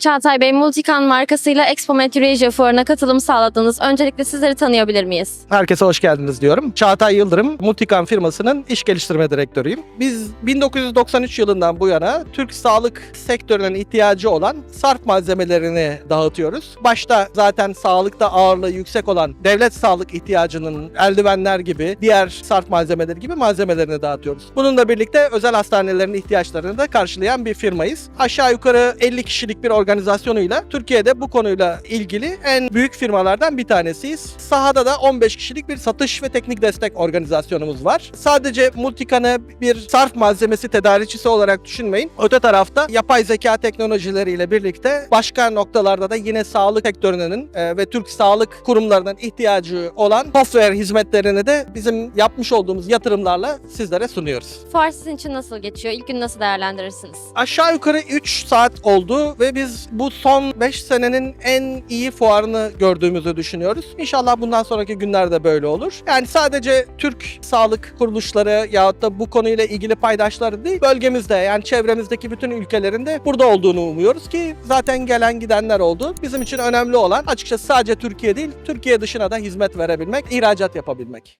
Çağatay Bey, Multican markasıyla Expo Meteoroloji Fuarı'na katılım sağladınız. Öncelikle sizleri tanıyabilir miyiz? Herkese hoş geldiniz diyorum. Çağatay Yıldırım, Multicam firmasının iş geliştirme direktörüyüm. Biz 1993 yılından bu yana Türk sağlık sektörünün ihtiyacı olan sarf malzemelerini dağıtıyoruz. Başta zaten sağlıkta ağırlığı yüksek olan devlet sağlık ihtiyacının eldivenler gibi, diğer sarf malzemeleri gibi malzemelerini dağıtıyoruz. Bununla birlikte özel hastanelerin ihtiyaçlarını da karşılayan bir firmayız. Aşağı yukarı 50 kişilik bir organizasyonuyla Türkiye'de bu konuyla ilgili en büyük firmalardan bir tanesiyiz. Sahada da 15 kişilik bir satış ve teknik destek organizasyonumuz var. Sadece Multican'ı bir sarf malzemesi tedarikçisi olarak düşünmeyin. Öte tarafta yapay zeka teknolojileriyle birlikte başka noktalarda da yine sağlık sektörünün e, ve Türk sağlık kurumlarının ihtiyacı olan software hizmetlerini de bizim yapmış olduğumuz yatırımlarla sizlere sunuyoruz. Fuar sizin için nasıl geçiyor? İlk günü nasıl değerlendirirsiniz? Aşağı yukarı 3 saat oldu ve biz bu son 5 senenin en iyi fuarını gördüğümüzü düşünüyoruz. İnşallah bundan sonraki günlerde böyle olur. Yani sadece Türk sağlık kuruluşları yahut da bu konuyla ilgili paydaşları değil, bölgemizde yani çevremizdeki bütün ülkelerin de burada olduğunu umuyoruz ki zaten gelen gidenler oldu. Bizim için önemli olan açıkçası sadece Türkiye değil, Türkiye dışına da hizmet verebilmek, ihracat yapabilmek.